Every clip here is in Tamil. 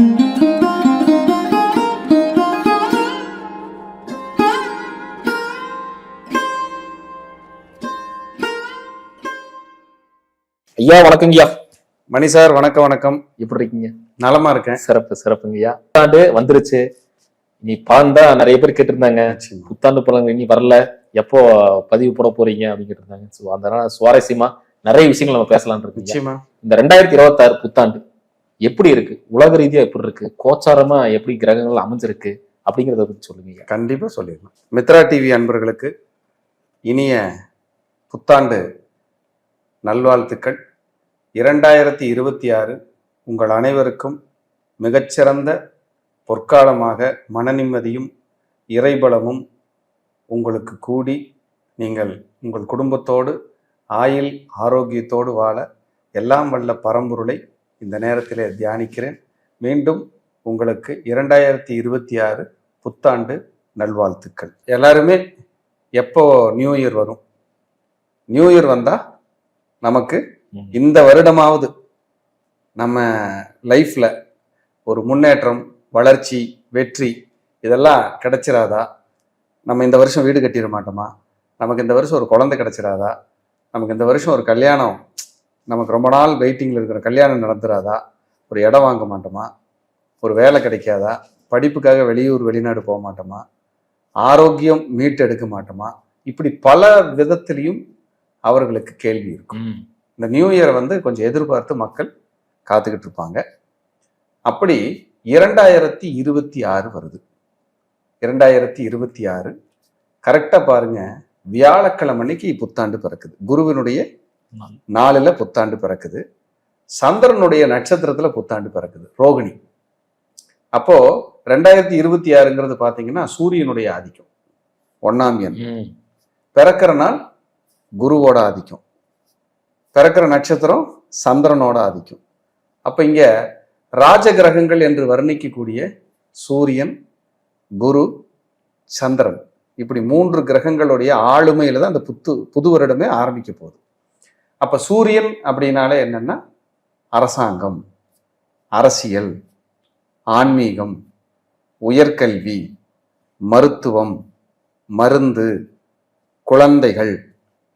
ஐயா வணக்கங்கய்யா மணி சார் வணக்கம் வணக்கம். எப்படி இருக்கீங்க? நலமா இருக்கேன். சிறப்பு சிறப்புங்கய்யா புத்தாண்டு வந்துருச்சு. இனி பலன் தான் நிறைய பேர் கேட்டிருந்தாங்க. புத்தாண்டு பலன் இனி வரல. எப்போ பதிவு போட போறீங்க அப்படின்னு கேட்டிருந்தாங்க ஸோ அதனால சுவாரஸ்யமா நிறைய விஷயங்கள் நம்ம பேசலாம்னு இருக்கீங்க. நிச்சயமா. இந்த ரெண்டாயிரத்தி இருபத்தாறு புத்தாண்டு எப்படி இருக்கு? உலக ரீதியா எப்படி இருக்கு? கோச்சாரமா எப்படி கிரகங்கள் அமைஞ்சிருக்கு? அப்படிங்கிறத பத்தி சொல்லுங்க கண்டிப்பா சொல்லிடலாம். மித்ரா டிவி அன்பர்களுக்கு இனிய புத்தாண்டு நல்வாழ்த்துக்கள். இரண்டாயிரத்தி இருபத்தி ஆறு உங்கள் அனைவருக்கும் மிகச்சிறந்த பொற்காலமாக மனநிம்மதியும் இறைபலமும் உங்களுக்கு கூடி நீங்கள் உங்கள் குடும்பத்தோடு ஆயில் ஆரோக்கியத்தோடு வாழ எல்லாம் வல்ல பரம்பொருளை இந்த நேரத்திலே தியானிக்கிறேன். மீண்டும் உங்களுக்கு இரண்டாயிரத்தி இருபத்தி ஆறு புத்தாண்டு நல்வாழ்த்துக்கள். எல்லாருமே எப்போ நியூ இயர் வரும்? நியூ இயர் வந்தா நமக்கு. இந்த வருடமாவது நம்ம லைஃப்ல ஒரு முன்னேற்றம் வளர்ச்சி வெற்றி இதெல்லாம் கிடைச்சிராதா? நம்ம இந்த வருஷம் வீடு கட்டிட மாட்டோமா? நமக்கு இந்த வருஷம் ஒரு குழந்தை கிடைச்சிராதா? நமக்கு இந்த வருஷம் ஒரு கல்யாணம் நமக்கு ரொம்ப நாள் வெயிட்டிங்கில் இருக்கிற கல்யாணம் நடந்துராதா? ஒரு இடம் வாங்க மாட்டோமா? ஒரு வேலை கிடைக்காதா? படிப்புக்காக வெளியூர் வெளிநாடு போக மாட்டோமா? ஆரோக்கியம் மீட்டெடுக்க மாட்டோமா? இப்படி பல விதத்திலையும் அவர்களுக்கு கேள்வி இருக்கும். இந்த நியூ இயர் வந்து கொஞ்சம் எதிர்பார்த்து மக்கள் காத்துக்கிட்டு இருப்பாங்க. அப்படி இரண்டாயிரத்தி இருபத்தி ஆறு வருது. இரண்டாயிரத்தி இருபத்தி ஆறு கரெக்டாக பாருங்க வியாழக்கிழமை அன்னைக்கு புத்தாண்டு பிறக்குது. குருவினுடைய நாளில் புத்தாண்டு பிறக்குது. சந்திரனுடைய நட்சத்திரத்துல புத்தாண்டு பிறக்குது. ரோகிணி. அப்போ ரெண்டாயிரத்தி இருபத்தி ஆறுங்கிறது பார்த்தீங்கன்னா சூரியனுடைய ஆதிக்கம். ஒன்னாம் எண். பிறக்கிற நாள் குருவோட ஆதிக்கம். பிறக்கிற நட்சத்திரம் சந்திரனோட ஆதிக்கம். அப்ப இங்க ராஜகிரகங்கள் என்று வர்ணிக்கக்கூடிய சூரியன் குரு சந்திரன். இப்படி மூன்று கிரகங்களுடைய ஆளுமையில தான் அந்த புத்து புது வருடமே ஆரம்பிக்க போகுது. அப்ப சூரியன் அப்படின்னாலே என்னன்னா அரசாங்கம் அரசியல் ஆன்மீகம் உயர்கல்வி மருத்துவம் மருந்து குழந்தைகள்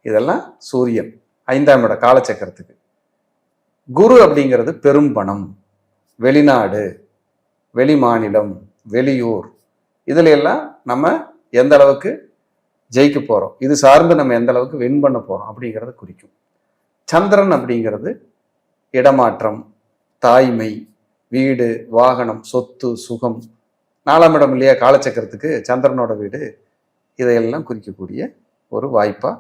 இதெல்லாம் சூரியன் ஐந்தாம் இட காலச்சக்கரத்துக்கு. குரு அப்படிங்கிறது பெரும்பணம் வெளிநாடு வெளிமாநிலம் வெளியூர் இதுல எல்லாம் நம்ம எந்த அளவுக்கு ஜெயிக்க போறோம்? இது சார்ந்து நம்ம எந்த அளவுக்கு வின் பண்ண போறோம் அப்படிங்கிறத குறிக்கும். சந்திரன் அப்படிங்கிறது இடமாற்றம் தாய்மை வீடு வாகனம் சொத்து சுகம். நாலாம் இடம் இல்லையா? காலச்சக்கரத்துக்கு சந்திரனோட வீடு. இதையெல்லாம் குறிக்கக்கூடிய ஒரு வாய்ப்பாக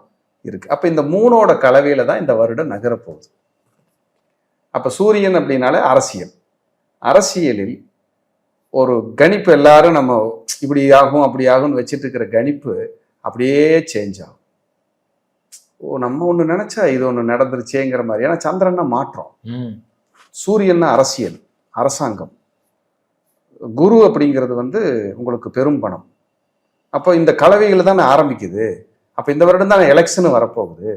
இருக்கு. அப்போ இந்த மூணோட கலவையில் தான் இந்த வருடம் நகரப்போகுது அப்போ சூரியன் அப்படின்னாலே அரசியல். அரசியலில் ஒரு கணிப்பு எல்லாரும் நம்ம இப்படி ஆகும் அப்படி ஆகும்னு வச்சுட்டு இருக்கிற கணிப்பு அப்படியே சேஞ்ச் ஆகும். ஓ நம்ம ஒன்று நினைச்சா இது ஒன்று நடந்துருச்சேங்கிற மாதிரி. ஏன்னா சந்திரன்னா மாற்றம். சூரியன்னா அரசியல் அரசாங்கம். குரு அப்படிங்கிறது வந்து உங்களுக்கு பெரும் பணம். அப்போ இந்த கலவைகள் தானே ஆரம்பிக்குது. அப்போ இந்த வருடம் தானே எலெக்ஷன் வரப்போகுது.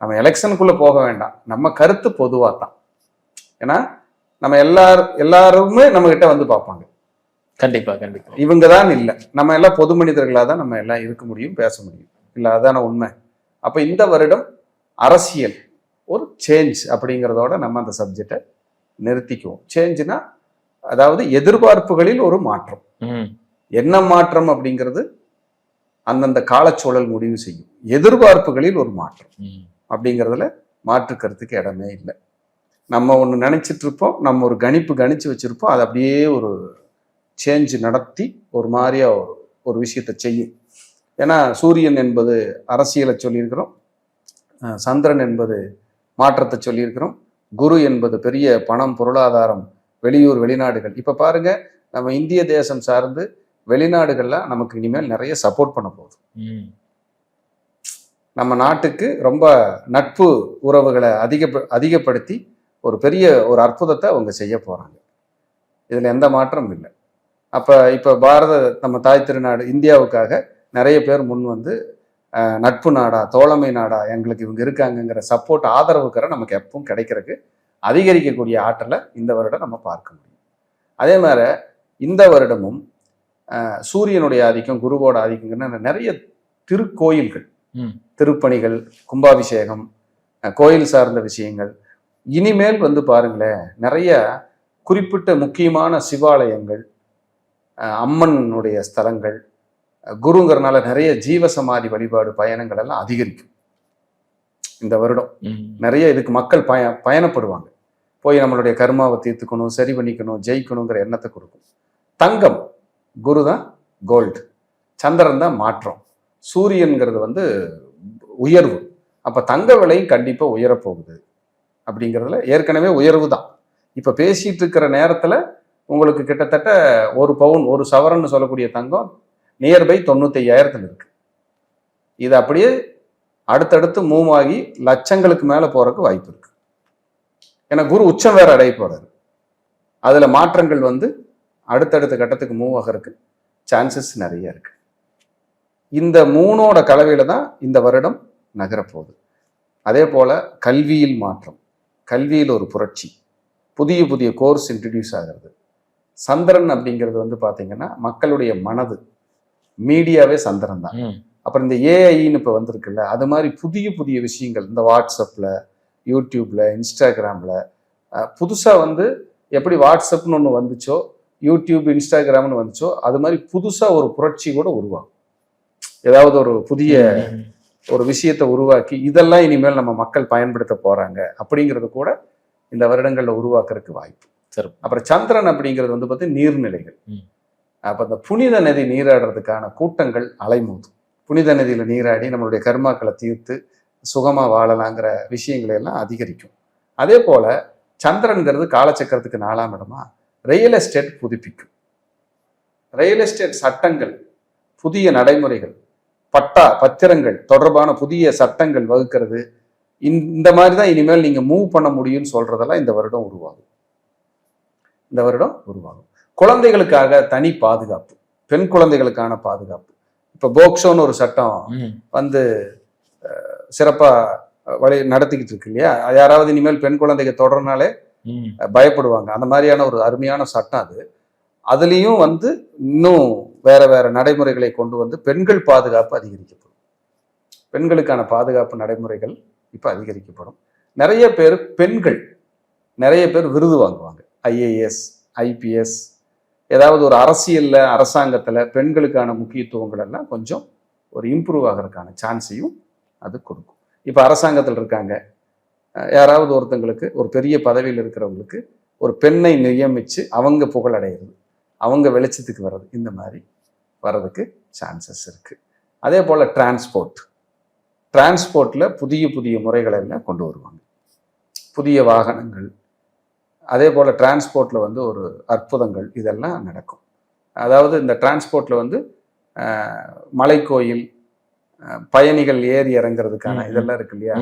நம்ம எலெக்ஷனுக்குள்ள போக வேண்டாம். நம்ம கருத்து பொதுவாக தான் ஏன்னா நம்ம எல்லார் எல்லாருமே நம்ம கிட்ட வந்து பார்ப்பாங்க. கண்டிப்பா கண்டிப்பா. இவங்க தான் இல்லை. நம்ம எல்லாம் பொது மனிதர்களாக தான் நம்ம எல்லாம் இருக்க முடியும் பேச முடியும். இல்லை அதான உண்மை. அப்போ இந்த வருடம் அரசியல் ஒரு சேஞ்ச் அப்படிங்கிறதோட நம்ம அந்த சப்ஜெக்டை நிறுத்திக்குவோம். சேஞ்சுனா அதாவது எதிர்பார்ப்புகளில் ஒரு மாற்றம். என்ன மாற்றம் அப்படிங்கிறது அந்தந்த காலச்சூழல் முடிவு செய்யும். எதிர்பார்ப்புகளில் ஒரு மாற்றம். அப்படிங்கிறதுல மாற்று கருத்துக்கு இடமே இல்லை. நம்ம ஒன்று நினைச்சிட்டு இருப்போம் நம்ம ஒரு கணிப்பு கணிச்சு வச்சிருப்போம் அது அப்படியே ஒரு சேஞ்ச் நடத்தி ஒரு மாதிரியா ஒரு ஒரு விஷயத்தை செய்யும். ஏன்னா சூரியன் என்பது அரசியலை சொல்லியிருக்கிறோம் சந்திரன் என்பது மாற்றத்தை சொல்லியிருக்கிறோம் குரு என்பது பெரிய பணம் பொருளாதாரம் வெளியூர் வெளிநாடுகள். இப்போ பாருங்க நம்ம இந்திய தேசம் சார்ந்து வெளிநாடுகள்லாம் நமக்கு இனிமேல் நிறைய சப்போர்ட் பண்ண போகுது. நம்ம நாட்டுக்கு ரொம்ப நட்பு உறவுகளை அதிக அதிகப்படுத்தி ஒரு பெரிய ஒரு அற்புதத்தை அவங்க செய்ய போறாங்க. இதுல எந்த மாற்றமும் இல்லை. அப்ப இப்ப பாரத நம்ம தாய் திருநாடு இந்தியாவுக்காக நிறைய பேர் முன் வந்து நட்பு நாடா தோழமை நாடா எங்களுக்கு இவங்க இருக்காங்கங்கிற சப்போர்ட் ஆதரவுக்கிற நமக்கு எப்பவும் கிடைக்கிறதுக்கு அதிகரிக்கக்கூடிய ஆற்றலை இந்த வருடம் நம்ம பார்க்க முடியும். அதே மாதிரி இந்த வருடமும் சூரியனுடைய ஆதிக்கம் குருவோட ஆதிக்கம்னு நிறைய திருக்கோயில்கள். திருப்பணிகள் கும்பாபிஷேகம் கோயில் சார்ந்த விஷயங்கள். இனிமேல் வந்து பாருங்களேன் நிறைய குறிப்பிட்ட முக்கியமான சிவாலயங்கள் அம்மனுடைய ஸ்தலங்கள் குருங்கிறனால நிறைய ஜீவசமாதி வழிபாடு பயணங்கள் எல்லாம் அதிகரிக்கும். இந்த வருடம். நிறைய இதுக்கு மக்கள் பய பயணப்படுவாங்க. போய் நம்மளுடைய கர்மாவை தீர்த்துக்கணும் சரி பண்ணிக்கணும் ஜெயிக்கணுங்கிற எண்ணத்தை கொடுக்கும். தங்கம் குரு தான் கோல்டு சந்திரன் தான் மாற்றம். சூரியன்கிறது வந்து உயர்வு. அப்ப தங்க விலையும் கண்டிப்பா உயரப்போகுது. அப்படிங்கிறதுல ஏற்கனவே உயர்வு தான். இப்ப பேசிட்டு இருக்கிற நேரத்துல உங்களுக்கு கிட்டத்தட்ட ஒரு பவுன் ஒரு சவரன்னு சொல்லக்கூடிய தங்கம் நியர்பை தொண்ணூத்தி ஐயாயிரத்துல இருக்கு. இது அப்படியே அடுத்தடுத்து மூவ் ஆகி லட்சங்களுக்கு மேல போறதுக்கு வாய்ப்பு இருக்கு. ஏன்னா குரு உச்சம் வேற அடைய போறாரு. அதுல மாற்றங்கள் வந்து அடுத்தடுத்த கட்டத்துக்கு மூவ் ஆகிறதுக்கு சான்சஸ் நிறைய இருக்கு. இந்த மூணோட கலவையில தான் இந்த வருடம் நகரப்போகுது அதே போல கல்வியில் மாற்றம். கல்வியில் ஒரு புரட்சி. புதிய புதிய கோர்ஸ் இன்ட்ரடியூஸ் ஆகிறது. சந்திரன் அப்படிங்கிறது வந்து பார்த்திங்கன்னா மக்களுடைய மனது. மீடியாவே சந்திரன் தான். அப்புறம் இந்த ஏஐன்னு இப்போ வந்திருக்குல்ல அது மாதிரி புதிய புதிய விஷயங்கள் இந்த வாட்ஸ்அப்பில் யூடியூப்ல இன்ஸ்டாகிராமில் புதுசாக வந்து எப்படி வாட்ஸ்அப்னு ஒன்று வந்துச்சோ யூடியூப் இன்ஸ்டாகிராம்னு வந்துச்சோ அது மாதிரி புதுசாக ஒரு புரட்சி கூட உருவாகும் ஏதாவது ஒரு புதிய. ஒரு விஷயத்தை உருவாக்கி இதெல்லாம் இனிமேல் நம்ம மக்கள் பயன்படுத்த போறாங்க அப்படிங்கிறது கூட இந்த வருடங்கள்ல உருவாக்குறதுக்கு வாய்ப்பு சரி. அப்புறம் சந்திரன் அப்படிங்கிறது வந்து பார்த்தீங்கன்னா நீர்நிலைகள். அப்போ அந்த புனித நதி நீராடுறதுக்கான கூட்டங்கள் அலைமோதும். புனித நதியில் நீராடி நம்மளுடைய கர்மாக்களை தீர்த்து சுகமாக வாழலாங்கிற விஷயங்களை எல்லாம் அதிகரிக்கும். அதே போல சந்திரன்கிறது காலச்சக்கரத்துக்கு நாலாம் இடமா ரியல் எஸ்டேட் புதுப்பிக்கும். ரியல் எஸ்டேட் சட்டங்கள் புதிய நடைமுறைகள் பட்டா பத்திரங்கள் தொடர்பான புதிய சட்டங்கள் வகுக்கிறது. இந்த- மாதிரி தான் இனிமேல் நீங்கள் மூவ் பண்ண முடியும்னு சொல்றதெல்லாம் இந்த வருடம் உருவாகும். இந்த வருடம் உருவாகும். குழந்தைகளுக்காக தனி பாதுகாப்பு. பெண் குழந்தைகளுக்கான பாதுகாப்பு. இப்ப போக்சோன்னு ஒரு சட்டம். வந்து அஹ், சிறப்பா அஹ், வழி நடத்திக்கிட்டு இருக்கு இல்லையா? யாராவது இனிமேல் பெண் குழந்தைங்க தொடர்னாலே பயப்படுவாங்க. அந்த மாதிரியான ஒரு அருமையான சட்டம் அது. அதுலேயும் வந்து இன்னும் வேற வேற நடைமுறைகளை கொண்டு வந்து பெண்கள் பாதுகாப்பு அதிகரிக்கப்படும். பெண்களுக்கான பாதுகாப்பு நடைமுறைகள் இப்போ அதிகரிக்கப்படும். நிறைய பேர் பெண்கள் நிறைய பேர் விருது வாங்குவாங்க. ஐஏஎஸ் ஐபிஎஸ் ஏதாவது ஒரு அரசியலில் அரசாங்கத்தில் பெண்களுக்கான முக்கியத்துவங்கள் எல்லாம் கொஞ்சம் ஒரு இம்ப்ரூவ் ஆகிறதுக்கான சான்ஸையும் அது கொடுக்கும். இப்போ அரசாங்கத்தில் இருக்காங்க. யாராவது ஒருத்தங்களுக்கு ஒரு பெரிய பதவியில் இருக்கிறவங்களுக்கு ஒரு பெண்ணை நியமித்து அவங்க புகழடைகிறது அவங்க வெளிச்சத்துக்கு வர்றது இந்த மாதிரி வர்றதுக்கு சான்சஸ் இருக்குது அதே போல் டிரான்ஸ்போர்ட் டிரான்ஸ்போர்ட்டில் புதிய புதிய முறைகளை எல்லாம் கொண்டு வருவாங்க. புதிய வாகனங்கள் அதே போல டிரான்ஸ்போர்ட்ல வந்து ஒரு அற்புதங்கள் இதெல்லாம் நடக்கும். அதாவது இந்த டிரான்ஸ்போர்ட்ல வந்து மலைக்கோயில் பயணிகள் ஏறி இறங்குறதுக்கான. இதெல்லாம் இருக்கு இல்லையா.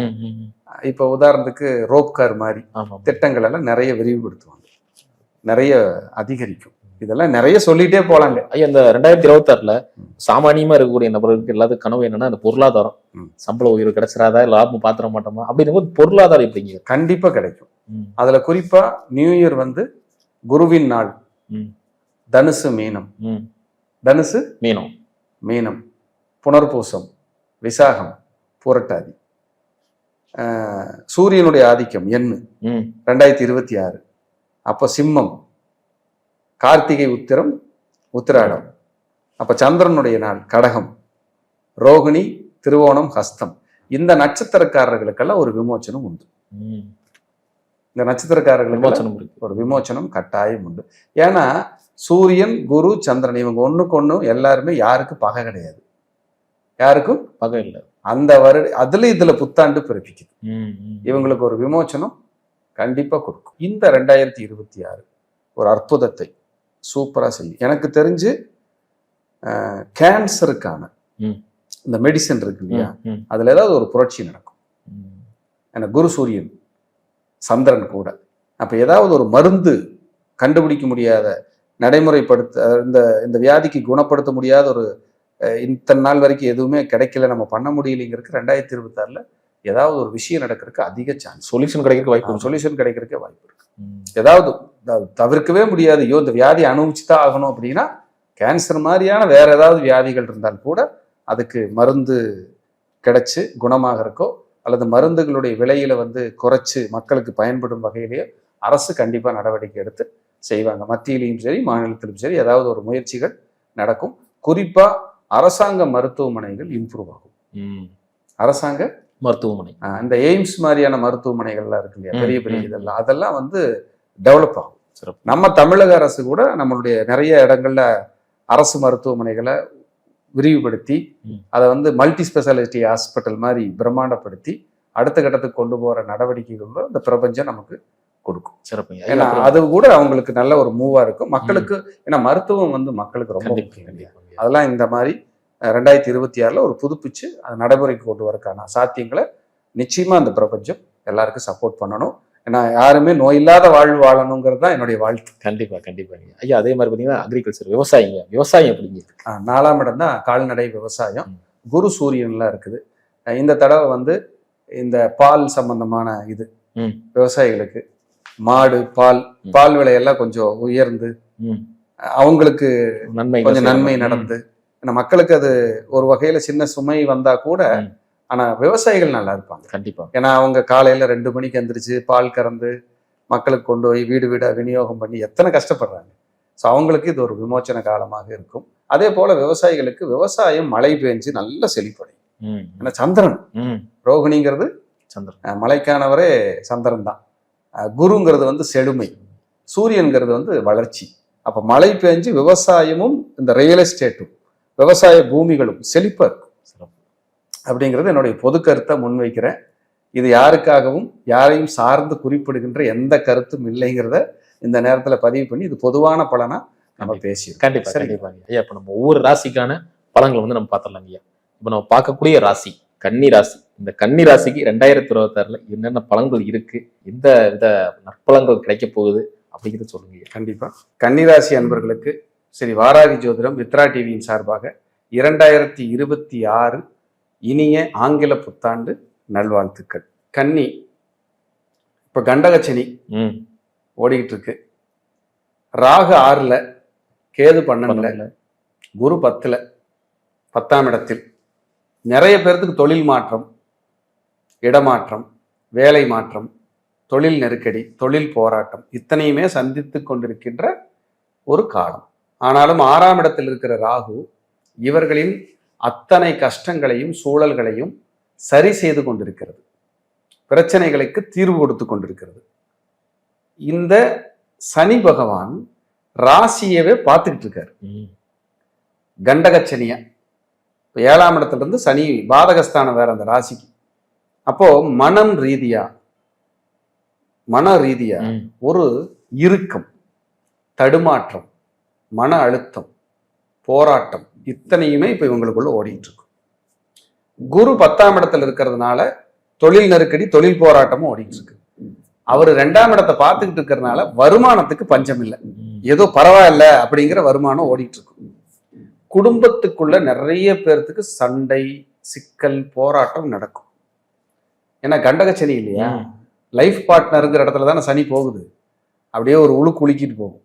இப்போ உதாரணத்துக்கு ரோப் கார் மாதிரி திட்டங்கள் எல்லாம் நிறைய விரிவுபடுத்துவாங்க. நிறைய அதிகரிக்கும். இதெல்லாம் நிறைய சொல்லிட்டே போலாங்க. ஐயா இந்த ரெண்டாயிரத்தி இருபத்தாறுல சாமானியமா இருக்கக்கூடிய நபர்களுக்கு எல்லாத்துக்கும் கனவு என்னன்னா அந்த பொருளாதாரம். சம்பள உயர்வு கிடைச்சிடாதா லாபம் பாத்திர மாட்டோமா அப்படிங்கும்போது பொருளாதாரம் எப்படிங்க? கண்டிப்பா கிடைக்கும். அதுல குறிப்பா நியூ இயர் வந்து குருவின் நாள். தனுசு மீனம். தனுசு மீனம். மீனம். புனர்பூசம் விசாகம் புரட்டாதி. சூரியனுடைய ஆதிக்கம் எண்ணு. ரெண்டாயிரத்தி இருபத்தி ஆறு. அப்போ சிம்மம். கார்த்திகை உத்திரம் உத்திராடம். அப்ப சந்திரனுடைய நாள் கடகம். ரோகிணி திருவோணம் ஹஸ்தம். இந்த நட்சத்திரக்காரர்களுக்கெல்லாம் ஒரு விமோச்சனம் உண்டு. இந்த நட்சத்திரக்காரர்களுக்கு ஒரு விமோச்சனம் கட்டாயம் உண்டு. ஏன்னா சூரியன் குரு சந்திரன் இவங்க ஒண்ணுக்கு ஒண்ணு எல்லாருமே யாருக்கு பகை கிடையாது. யாருக்கும்? பகை இல்ல. அந்த வருட அதுல இதுல புத்தாண்டு பிறப்பிக்குது. இவங்களுக்கு ஒரு விமோச்சனம் கண்டிப்பா கொடுக்கும். இந்த ரெண்டாயிரத்தி இருபத்தி ஆறு ஒரு அற்புதத்தை சூப்பரா செய்யும். எனக்கு தெரிஞ்சு கேன்சருக்கான. இந்த மெடிசன் இருக்கு இல்லையா. அதுல ஏதாவது ஒரு புரட்சி நடக்கும். ஏன்னா குரு சூரியன் சந்திரன் கூட அப்ப ஏதாவது ஒரு மருந்து கண்டுபிடிக்க முடியாத நடைமுறைப்படுத்த இந்த இந்த வியாதிக்கு குணப்படுத்த முடியாத ஒரு இத்தனை நாள் வரைக்கும் எதுவுமே கிடைக்கல நம்ம பண்ண முடியலைங்கிறதுக்கு ரெண்டாயிரத்தி இருபத்தாறுல ஏதாவது ஒரு விஷயம் நடக்கிறதுக்கு அதிக சான்ஸ் சொல்யூஷன் கிடைக்கிறதுக்கு வாய்ப்பு இருக்கு. சொல்யூஷன் கிடைக்கிறதுக்கு வாய்ப்பு இருக்கு. ஏதாவது தவிர்க்கவே முடியாது ஐயோ இந்த வியாதி அனுபவிச்சு தான் ஆகணும் அப்படின்னா கேன்சர் மாதிரியான வேற ஏதாவது வியாதிகள் இருந்தால் கூட அதுக்கு மருந்து கிடைச்சு குணமாகறக்கோ அல்லது மருந்துகளுடைய விலையில வந்து குறைச்சு மக்களுக்கு பயன்படும் வகையிலேயே அரசு கண்டிப்பா நடவடிக்கை எடுத்து செய்வாங்க. மத்தியிலையும் சரி மாநிலத்திலும் சரி ஏதாவது ஒரு முயற்சிகள் நடக்கும். குறிப்பா அரசாங்க மருத்துவமனைகள் இம்ப்ரூவ் ஆகும். அரசாங்க மருத்துவமனை. இந்த எய்ம்ஸ் மாதிரியான மருத்துவமனைகள்லாம் இருக்கு இல்லையா? பெரிய பெரிய. இதெல்லாம். அதெல்லாம் வந்து டெவலப் ஆகும். நம்ம தமிழக அரசு கூட நம்மளுடைய நிறைய இடங்கள்ல அரசு மருத்துவமனைகளை விரிவுபடுத்தி. அதை வந்து மல்டி ஸ்பெஷாலிட்டி ஹாஸ்பிட்டல் மாதிரி பிரம்மாண்டப்படுத்தி அடுத்த கட்டத்துக்கு கொண்டு போற நடவடிக்கைகள் இந்த பிரபஞ்சம் நமக்கு கொடுக்கும். சிறப்புங்க ஏன்னா அது கூட அவங்களுக்கு நல்ல ஒரு மூவா இருக்கும். மக்களுக்கு ஏன்னா மருத்துவம் வந்து மக்களுக்கு ரொம்ப முக்கியம். அதெல்லாம் இந்த மாதிரி ரெண்டாயிரத்தி இருபத்தி ஆறுல ஒரு புதுப்பிச்சு அதை நடைமுறைக்கு கொண்டு வரக்கான சாத்தியங்களை நிச்சயமா அந்த பிரபஞ்சம் எல்லாருக்கும் சப்போர்ட் பண்ணணும். ஏன்னா யாருமே நோய் இல்லாத வாழ்வு வாழணுங்கிறது தான் என்னுடைய வாழ்த்து. கண்டிப்பா கண்டிப்பாங்க ஐயா அதே மாதிரி பாத்தீங்கன்னா அக்ரிகல்ச்சர் விவசாயிங்க விவசாயம் எப்படிங்க நாலாம் இடம் தான் கால்நடை விவசாயம். குரு சூரியன்லாம் இருக்குது. இந்த தடவை வந்து இந்த பால் சம்பந்தமான இது. விவசாயிகளுக்கு மாடு பால். பால் விலையெல்லாம் கொஞ்சம் உயர்ந்து அவங்களுக்கு நன்மை கொஞ்சம் நன்மை நடந்து. மக்களுக்கு அது ஒரு வகையில சின்ன சுமை வந்தா கூட ம். ஆனா விவசாயிகள் நல்லா இருப்பாங்க. கண்டிப்பா. ஏன்னா அவங்க காலையில ரெண்டு மணிக்கு எந்திரிச்சு பால் கறந்து மக்களுக்கு கொண்டு போய் வீடு வீடா விநியோகம் பண்ணி எத்தனை கஷ்டப்படுறாங்க. ஸோ அவங்களுக்கு இது ஒரு விமோச்சன காலமாக இருக்கும். அதே போல விவசாயிகளுக்கு விவசாயம் மழை பெஞ்சு நல்ல செழிப்படையும். ஏன்னா சந்திரன். ரோகிணிங்கிறது சந்திரன். மலைக்கானவரே சந்திரன் தான். குருங்கிறது வந்து செழுமை. சூரியன்கிறது வந்து வளர்ச்சி. அப்ப மழை பெஞ்சு விவசாயமும் இந்த ரியல் எஸ்டேட்டும் விவசாய பூமிகளும் செழிப்பா இருக்கும். அப்படிங்கிறது என்னுடைய பொது கருத்தை முன்வைக்கிறேன். இது யாருக்காகவும் யாரையும் சார்ந்து குறிப்பிடுகின்ற எந்த கருத்தும் இல்லைங்கிறத இந்த நேரத்துல பதிவு பண்ணி இது பொதுவான பலனா நம்ம பேசியிருக்கோம். கண்டிப்பா சரி. கண்டிப்பாங்க ஐயா இப்ப நம்ம ஒவ்வொரு ராசிக்கான பலன்களை வந்து நம்ம பார்த்துடலாங்க ஐயா. இப்ப நம்ம பார்க்கக்கூடிய ராசி கன்னி ராசி. இந்த கன்னி ராசிக்கு ரெண்டாயிரத்தி இருபத்தாறுல என்னென்ன பலன்கள் இருக்கு எந்த வித நற்பலன்கள் கிடைக்க போகுது அப்படிங்கிறது சொல்லுங்க. கண்டிப்பா. கன்னிராசி அன்பர்களுக்கு சரி வாராகி ஜோதிடம் மித்ரா டிவியின் சார்பாக இரண்டாயிரத்தி இருபத்தி ஆறு இனிய ஆங்கில புத்தாண்டு நல்வாழ்த்துக்கள். கன்னி இப்ப கண்டகச்சனி ஓடிக்கிட்டு இருக்கு ராகு ஆறுல கேது பன்னெண்டுல. குரு பத்துல பத்தாம் இடத்தில். நிறைய பேர்த்துக்கு தொழில் மாற்றம் இடமாற்றம் வேலை மாற்றம் தொழில் நெருக்கடி தொழில் போராட்டம் இத்தனையுமே சந்தித்து கொண்டிருக்கின்ற ஒரு காலம். ஆனாலும் ஆறாம் இடத்தில் இருக்கிற ராகு இவர்களின் அத்தனை கஷ்டங்களையும் சூழல்களையும் சரி செய்து கொண்டிருக்கிறது. பிரச்சனைகளுக்கு தீர்வு கொடுத்து கொண்டிருக்கிறது. இந்த சனி பகவான் ராசியவே பார்த்துக்கிட்டு இருக்காரு. கண்டகச்சனிய. இப்ப ஏழாம் இடத்துல இருந்து சனி பாதகஸ்தானம் வேற அந்த ராசிக்கு. அப்போ மனம் ரீதியா மன ரீதியா. ஒரு இறுக்கம் தடுமாற்றம் மன அழுத்தம் போராட்டம் இத்தனையுமே இப்போ இவங்களுக்குள்ள ஓடிட்டு இருக்கு குரு பத்தாம் இடத்துல இருக்கிறதுனால தொழில் நெருக்கடி தொழில் போராட்டமும் ஓடிட்டு இருக்கு அவர் ரெண்டாம் இடத்தை பார்த்துக்கிட்டு இருக்கிறதுனால வருமானத்துக்கு பஞ்சம் இல்லை. ஏதோ பரவாயில்ல அப்படிங்கிற வருமானம் ஓடிட்டு இருக்கும் குடும்பத்துக்குள்ள நிறைய பேர்த்துக்கு சண்டை சிக்கல் போராட்டம் நடக்கும். ஏன்னா கண்டகச்சனி இல்லையா? லைஃப் பார்ட்னருங்கிற இடத்துல தானே சனி போகுது. அப்படியே ஒரு உழு குலுக்கிட்டு போகும்.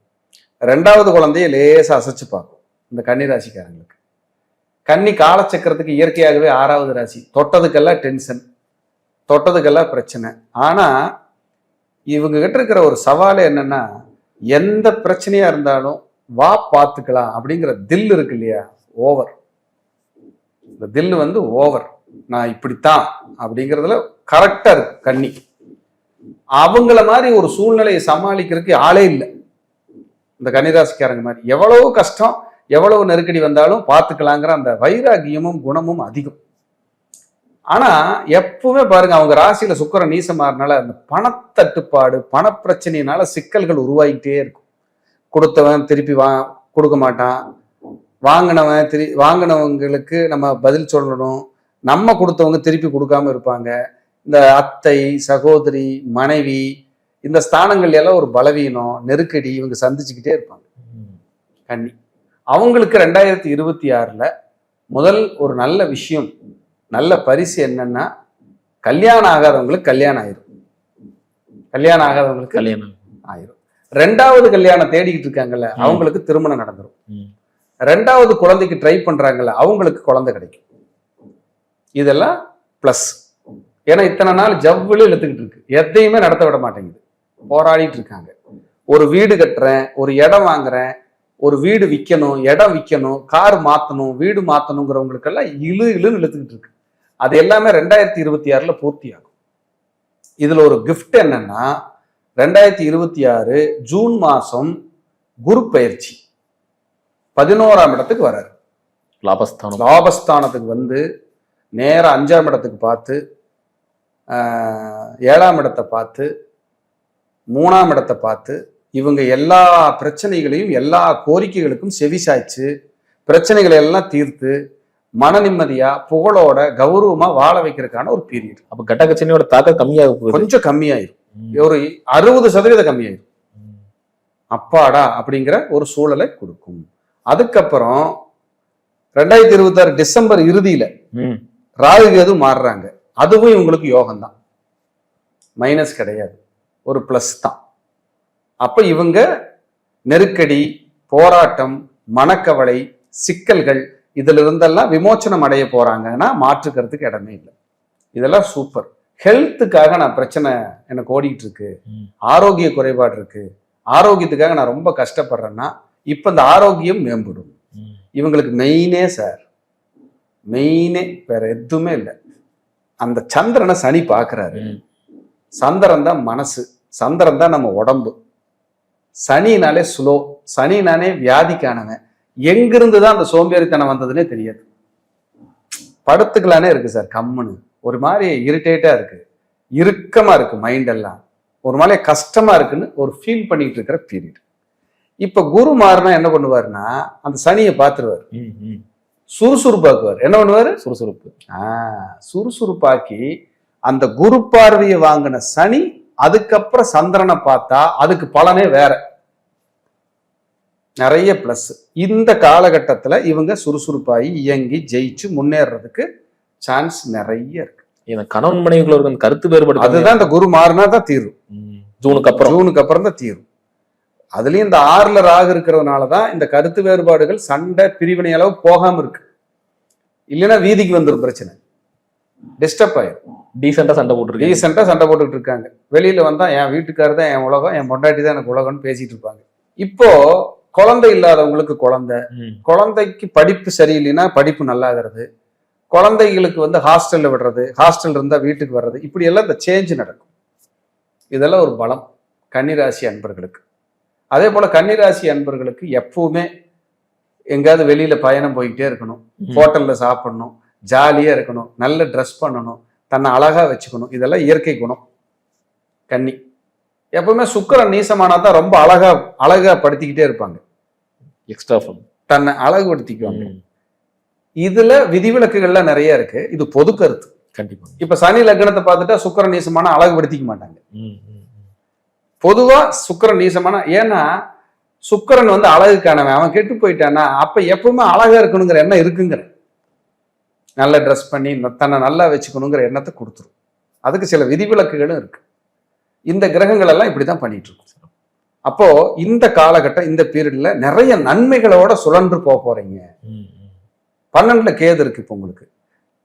ரெண்டாவது குழந்தைய லேசாக அசைச்சு பார்க்கும். இந்த கன்னி ராசிக்காரங்களுக்கு கன்னி காலச்சக்கரத்துக்கு இயற்கையாகவே ஆறாவது ராசி. தொட்டதுக்கெல்லாம் டென்ஷன் தொட்டதுக்கெல்லாம் பிரச்சனை. ஆனால் இவங்க கிட்ட இருக்கிற ஒரு சவால் என்னன்னா எந்த பிரச்சனையா இருந்தாலும் வா பார்த்துக்கலாம் அப்படிங்கிற தில் இருக்கு இல்லையா? ஓவர் இந்த தில் வந்து ஓவர் நான் இப்படித்தான் அப்படிங்கிறதுல கரெக்டா இருக்கு கன்னி. அவங்கள மாதிரி ஒரு சூழ்நிலையை சமாளிக்கிறதுக்கு ஆளே இல்லை. இந்த கன்னிராசிக்காரங்க மாதிரி. எவ்வளவு கஷ்டம் எவ்வளவு நெருக்கடி வந்தாலும் பார்த்துக்கலாங்கிற அந்த வைராகியமும் குணமும் அதிகம். ஆனா எப்பவுமே பாருங்க அவங்க ராசியில சுக்கிரன் நீசமாறனால அந்த பணத்தட்டுப்பாடு பணப்பிரச்சனையினால சிக்கல்கள் உருவாகிட்டே இருக்கும். கொடுத்தவன் திருப்பி வா கொடுக்க மாட்டான். வாங்கினவன் திரு வாங்கினவங்களுக்கு நம்ம பதில் சொல்லணும். நம்ம கொடுத்தவங்க திருப்பி கொடுக்காம இருப்பாங்க. இந்த அத்தை சகோதரி மனைவி இந்த ஸ்தானங்கள்ல எல்லாம் ஒரு பலவீனம் நெருக்கடி இவங்க சந்திச்சுக்கிட்டே இருப்பாங்க. ம். அவங்களுக்கு ரெண்டாயிரத்தி இருபத்தி ஆறுல முதல் ஒரு நல்ல விஷயம் நல்ல பரிசு என்னன்னா கல்யாணம் ஆகாதவங்களுக்கு கல்யாணம் ஆயிரும். கல்யாணம் ஆகாதவங்களுக்கு கல்யாணம் ஆயிரும். ரெண்டாவது கல்யாணம் தேடிக்கிட்டு இருக்காங்கல்ல அவங்களுக்கு திருமணம் நடந்துரும். ம். ரெண்டாவது குழந்தைக்கு ட்ரை பண்றாங்கல்ல அவங்களுக்கு குழந்தை கிடைக்கும். இதெல்லாம் ப்ளஸ் ஏன்னா இத்தனை நாள் ஜவ்வுல இழுத்துக்கிட்டு இருக்கு. எதையுமே நடத்த விட மாட்டேங்குது. போராடிட்டு இருக்காங்க. ஒரு வீடு கட்டுறேன் ஒரு இடம் வாங்குறேன் ஒரு வீடு விற்கணும் இடம் விற்கணும் கார் மாத்தணும் வீடு மாத்தணுங்கிறவங்களுக்கெல்லாம் இழு இழுன்னு இழுத்துக்கிட்டு இருக்கு. அது எல்லாமே ரெண்டாயிரத்தி இருபத்தி ஆறுல பூர்த்தி ஆகும். இதுல ஒரு gift என்னன்னா ரெண்டாயிரத்தி இருபத்தி ஆறு ஜூன் மாசம் குரு பயிற்சி. பதினோராம் இடத்துக்கு வராரு லாபஸ்தானம். லாபஸ்தானத்துக்கு வந்து நேரா அஞ்சாம் இடத்துக்கு பார்த்து ஏழாம் இடத்தை பார்த்து மூணாம் இடத்தை பார்த்து இவங்க எல்லா பிரச்சனைகளையும் எல்லா கோரிக்கைகளுக்கும் செவி சாய்ச்சு பிரச்சனைகளை எல்லாம் தீர்த்து மன நிம்மதியா புகழோட கௌரவமா வாழ வைக்கிறதுக்கான ஒரு பீரியட் அப்ப கட்டகச்சனியோட தாக்கம் கம்மியாக கொஞ்சம் கம்மியாயிரும். ஒரு அறுபது சதவீதம் கம்மியாயிரும். அப்பாடா அப்படிங்கிற ஒரு சூழலை கொடுக்கும். அதுக்கப்புறம் ரெண்டாயிரத்தி இருபத்தாறு டிசம்பர் இறுதியில. ராகு கேது மாறுறாங்க. அதுவும் இவங்களுக்கு யோகம்தான். மைனஸ் கிடையாது. ஒரு ப்ளஸ் தான். அப்ப இவங்க நெருக்கடி போராட்டம் மனக்கவலை சிக்கல்கள் இதுல இருந்தெல்லாம் விமோச்சனம் அடைய போறாங்கன்னா மாற்றுக்கிறதுக்கு இடமே இல்லை. இதெல்லாம் சூப்பர். ஹெல்த்துக்காக நான் பிரச்சனை எனக்கு ஓடிட்டு இருக்கு. ஆரோக்கிய குறைபாடு இருக்கு. ஆரோக்கியத்துக்காக நான் ரொம்ப கஷ்டப்படுறேன்னா இப்ப இந்த ஆரோக்கியம் மேம்படும். இவங்களுக்கு மெயினே சார் மெயினே வேற எதுவுமே இல்லை. அந்த சந்திரனை சனி பார்க்கறாரு. சந்திரன் தான் மனசு. சந்திரன் தான் நம்ம உடம்பு. சனினாலே ஸ்லோ சனினாலே வியாதிக்கானவன். எங்கிருந்து தான் அந்த சோம்பேறித்தனம் வந்ததுன்னே தெரியாது. படுத்துக்கலானே இருக்கு சார் கம்முன்னு. ஒரு மாதிரி இரிட்டேட்டா இருக்கு. இறுக்கமா இருக்கு மைண்ட் எல்லாம். ஒரு மாதிரி கஷ்டமா இருக்குன்னு ஒரு ஃபீல் பண்ணிட்டு இருக்கிற பீரியட் இப்ப குரு மாறினா என்ன பண்ணுவாருன்னா அந்த சனியை பார்த்துருவாரு. சுறுசுறுப்பாக்குவார். என்ன பண்ணுவாரு? சுறுசுறுப்பு. ஆஹ் சுறுசுறுப்பாக்கி அந்த குரு பார்வையை வாங்கின சனி அதுக்கப்புறம் சந்திரனை பார்த்தா அதுக்கு பலனே வேற. நிறைய பிளஸ் இந்த காலகட்டத்துல இவங்க சுறுசுறுப்பாகி இயங்கி ஜெயிச்சு முன்னேறதுக்கு சான்ஸ் நிறைய இருக்கு. இந்த கணவன் மனைவிக்குள்ள இருக்க கருத்து வேறுபாடு அதுதான் இந்த குரு மாறினா தான் தீரும். ஜூனுக்கு அப்புறம். ஜூனுக்கு அப்புறம் தான் தீரும். அதுலயும் இந்த ஆறுல ராகு இருக்கிறதுனால தான் இந்த கருத்து வேறுபாடுகள் சண்டை பிரிவினை அளவு போகாம இருக்கு. இல்லைன்னா வீதிக்கு வந்துடும் பிரச்சனை. டிஸ்டர்ப் ஆயிரும். டீசெண்டா சண்டை போட்டுருக்கீங்க. ரீசெண்டா சண்டை போட்டுக்கிட்டு இருக்காங்க. வெளியில வந்தா என் வீட்டுக்காரர் தான் என் உலகம் என் பொண்டாட்டி தான் எனக்கு உலகம்னு பேசிட்டு இருப்பாங்க. இப்போ குழந்தை இல்லாதவங்களுக்கு குழந்தை. குழந்தைக்கு படிப்பு சரியில்லைன்னா படிப்பு நல்லாகிறது. குழந்தைகளுக்கு வந்து ஹாஸ்டல்ல விடுறது ஹாஸ்டல் இருந்தா வீட்டுக்கு வர்றது. இப்படி எல்லாம் இந்த சேஞ்ச் நடக்கும். இதெல்லாம் ஒரு பலம். கன்னிராசி அன்பர்களுக்கு. அதே போல கன்னிராசி அன்பர்களுக்கு எப்பவுமே எங்கேயாவது வெளியில பயணம் போய்கிட்டே இருக்கணும். ஹோட்டல்ல சாப்பிடணும் ஜாலியா இருக்கணும் நல்ல ட்ரெஸ் பண்ணணும் தன்னை அழகா வச்சுக்கணும். இதெல்லாம் இயற்கை குணம். கன்னி. எப்பவுமே சுக்கிரன் நீசமானா தான் ரொம்ப அழகா அழகா படுத்திக்கிட்டே இருப்பாங்க. எக்ஸ்ட்ரா ஃபன் தன்னை அழகுபடுத்திக்குவாங்க. இதுல விதிவிலக்குகள்லாம் நிறைய இருக்கு. இது பொது கருத்து. கண்டிப்பா. இப்ப சனி லக்னத்தை பார்த்துட்டா சுக்கிரன் நீசமான அழகுபடுத்திக்க மாட்டாங்க. பொதுவா சுக்கிரன் நீசமான ஏன்னா சுக்கிரன் வந்து அழகுக்கானவன். அவன் கெட்டு போயிட்டான்னா அப்ப எப்பவுமே அழகா இருக்கணுங்கிற எண்ணம் இருக்குங்கிற. நல்ல ட்ரெஸ் பண்ணி தன்னை நல்லா வச்சுக்கணுங்கிற எண்ணத்தை கொடுத்துரும். அதுக்கு சில விதிவிலக்குகளும் இருக்கு. இந்த கிரகங்கள் எல்லாம் இப்படிதான் பண்ணிட்டு இருக்கும் அப்போ இந்த காலகட்டம் இந்த பீரியட்ல நிறைய நன்மைகளோட சுழன்று போக போறீங்க. பன்னெண்டுல கேது இருக்கு இப்போ உங்களுக்கு.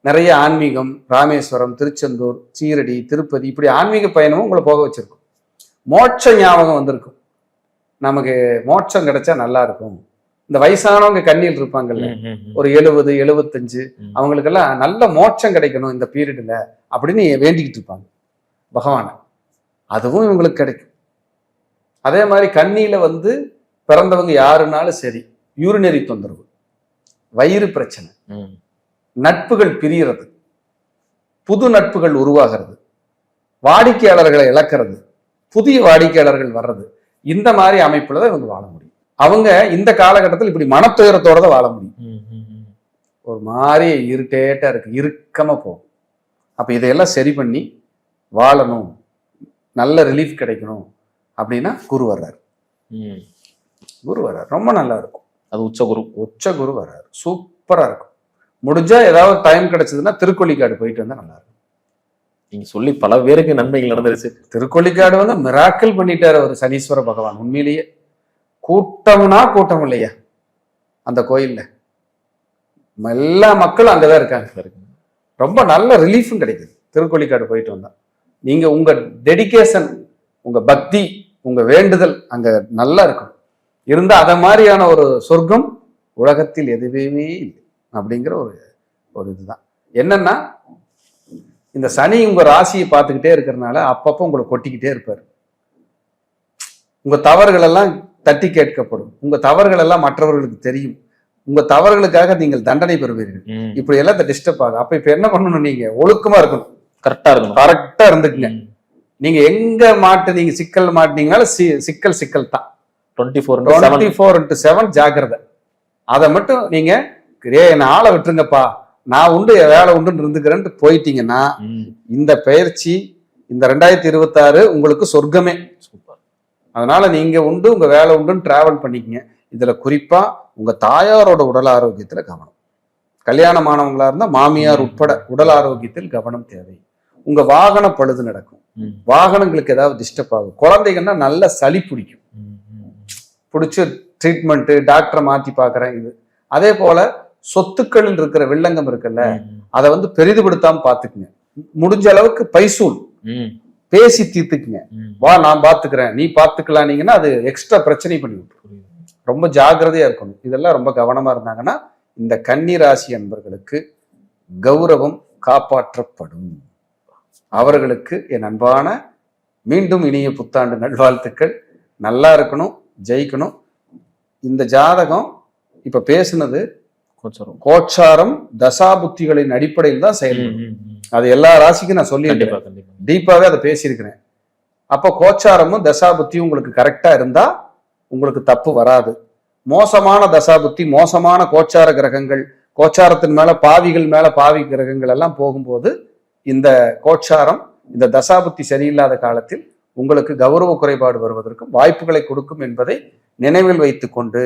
நிறைய ஆன்மீகம் ராமேஸ்வரம் திருச்செந்தூர் சீரடி திருப்பதி இப்படி ஆன்மீக பயணமும் உங்களை போக வச்சிருக்கும். மோட்ச ஞாபகம் வந்திருக்கும். நமக்கு மோட்சம் கிடைச்சா நல்லா இருக்கும். இந்த வயசானவங்க கண்ணில் இருப்பாங்கல்ல. ஒரு எழுபது எழுபத்தஞ்சு. அவங்களுக்கெல்லாம் நல்ல மோட்சம் கிடைக்கணும் இந்த பீரியட்ல அப்படின்னு வேண்டிக்கிட்டு இருப்பாங்க. பகவானை. அதுவும் இவங்களுக்கு கிடைக்கும். அதே மாதிரி கண்ணியில வந்து பிறந்தவங்க யாருனாலும் சரி யூரினரி தொந்தரவு வயிறு பிரச்சனை. நட்புகள் பிரியறது புது நட்புகள் உருவாகிறது வாடிக்கையாளர்களை இழக்கிறது புதிய வாடிக்கையாளர்கள் வர்றது இந்த மாதிரி அமைப்புல தான் இவங்க வாழ முடியும். அவங்க இந்த காலகட்டத்தில் இப்படி மனத்துயரத்தோட தான் வாழ முடியும். ஒரு மாதிரி இருட்டேட்டா இருக்கு இறுக்கமா போகும். அப்ப இதையெல்லாம் சரி பண்ணி வாழணும். நல்ல ரிலீஃப் கிடைக்கணும் அப்படின்னா குரு வர்றாரு. ம். குரு வர்றாரு. ரொம்ப நல்லா இருக்கும். அது உச்சகுரு உச்ச குரு வர்றாரு. சூப்பரா இருக்கும். முடிஞ்சா ஏதாவது டைம் கிடைச்சதுன்னா திருக்கொள்ளிக்காடு போயிட்டு வந்தா நல்லா இருக்கும். நீங்க சொல்லி பல பேருக்கு நன்மைகள் நடந்துருச்சு. திருக்கொள்ளிக்காடு வந்து மிராக்கிள் பண்ணிட்டாரு ஒரு சனீஸ்வர பகவான். உண்மையிலேயே. கூட்டம்னா கூட்டம் இல்லையா? அந்த கோயில்ல. எல்லா மக்களும் அங்கதான் இருக்காங்க. ரொம்ப நல்ல ரிலீஃபும் கிடைக்குது. திருக்கொள்ளிக்காடு போயிட்டு வந்தா. நீங்க உங்க டெடிகேஷன் உங்க பக்தி உங்க வேண்டுதல் அங்க நல்லா இருக்கும் இருந்தா அத மாதிரியான ஒரு சொர்க்கம் உலகத்தில் எதுவுமே இல்லை அப்படிங்கிற ஒரு ஒரு இதுதான். என்னன்னா இந்த சனி உங்க ராசியை பார்த்துக்கிட்டே இருக்கிறதுனால அப்பப்போ உங்களை கொட்டிக்கிட்டே இருப்பாரு. உங்க தவறுகள் எல்லாம் தட்டி கேட்கப்படும். உங்க தவறுகள் எல்லாம் மற்றவர்களுக்கு தெரியும். உங்க தவறுகளுக்காக நீங்கள் தண்டனை பெறுவீர்கள். இப்படி எல்லாம் டிஸ்டர்ப் ஆகும். அப்ப இப்ப என்ன பண்ணணும் நீங்க? ஒழுக்கமா இருக்கணும். கரெக்டா இருக்கணும். கரெக்டா இருந்துக்குங்க. நீங்க எங்க மாட்டு நீங்க சிக்கல் மாட்டினீங்கனாலும் சிக்கல் சிக்கல் தான். 24 four twenty four into seven ஜாக்கிரதை. அதை மட்டும் நீங்க என்ன ஆளை விட்டுருங்கப்பா. நான் உண்டு வேலை உண்டுன்னு இருந்துக்கிறேன்ட்டு போயிட்டீங்கன்னா இந்த பயிற்சி இந்த ரெண்டாயிரத்தி இருபத்தாறு உங்களுக்கு சொர்க்கமே. சூப்பர். அதனால நீங்க உண்டு உங்க வேலை உண்டுன்னு டிராவல் பண்ணிக்கங்க. இதுல குறிப்பா உங்க தாயாரோட உடல் ஆரோக்கியத்துல கவனம். கல்யாணமானவங்களா இருந்தா மாமியார் உட்பட உடல் ஆரோக்கியத்தில் கவனம் தேவை. உங்க வாகன பழுது நடக்கும். வாகனங்களுக்கு ஏதாவது டிஸ்டர்ப் ஆகும். குழந்தைங்கன்னா நல்ல சளி பிடிக்கும். பிடிச்சி ட்ரீட்மெண்ட்டு டாக்டரை மாத்தி பார்க்கறேன் இது. அதே போல சொத்துக்களில் இருக்கிற வில்லங்கம் இருக்குல்ல அதை வந்து பெரிதுபடுத்தாம பாத்துக்குங்க முடிஞ்ச அளவுக்கு பைசூல். பேசி தீர்த்துக்குங்க. வா நான் பாத்துக்கிறேன் நீ பாத்துக்கலானீங்கன்னா அது எக்ஸ்ட்ரா பிரச்சனை பண்ணி விட்டுரும் ரொம்ப ஜாக்கிரதையா இருக்கணும். இதெல்லாம் ரொம்ப கவனமா இருந்தாங்கன்னா இந்த கன்னி ராசி அன்பர்களுக்கு கௌரவம் காப்பாற்றப்படும். அவர்களுக்கு என் அன்பான மீண்டும் இனிய புத்தாண்டு நல்வாழ்த்துக்கள். நல்லா இருக்கணும் ஜெயிக்கணும். இந்த ஜாதகம் இப்ப பேசுனது கோச்சாரம். தசாபுத்திகளின் அடிப்படையில் தான் செயல்படும். அது எல்லா ராசிக்கும் நான் சொல்லி டீப்பாவே அதை பேசியிருக்கிறேன். அப்போ கோச்சாரமும் தசாபுத்தியும் உங்களுக்கு கரெக்டா இருந்தா உங்களுக்கு தப்பு வராது. மோசமான தசாபுத்தி மோசமான கோச்சார கிரகங்கள் கோச்சாரத்தின் மேல பாவிகள் மேல பாவி கிரகங்கள் எல்லாம் போகும்போது இந்த கோச்சாரம் இந்த தசாபுத்தி சரியில்லாத காலத்தில் உங்களுக்கு கௌரவ குறைபாடு வருவதற்கும் வாய்ப்புகளை கொடுக்கும் என்பதை நினைவில் வைத்துக்கொண்டு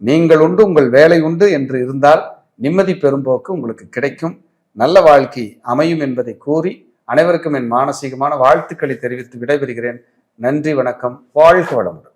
நீங்கள் உண்டு உங்கள் வேலை உண்டு என்று இருந்தால் நிம்மதி பெரும்போக்கு உங்களுக்கு கிடைக்கும். நல்ல வாழ்க்கை அமையும் என்பதை கூறி அனைவருக்கும் என் மானசீகமான வாழ்த்துக்களை தெரிவித்து விடைபெறுகிறேன். நன்றி வணக்கம். வாழ்க வளமுடன்.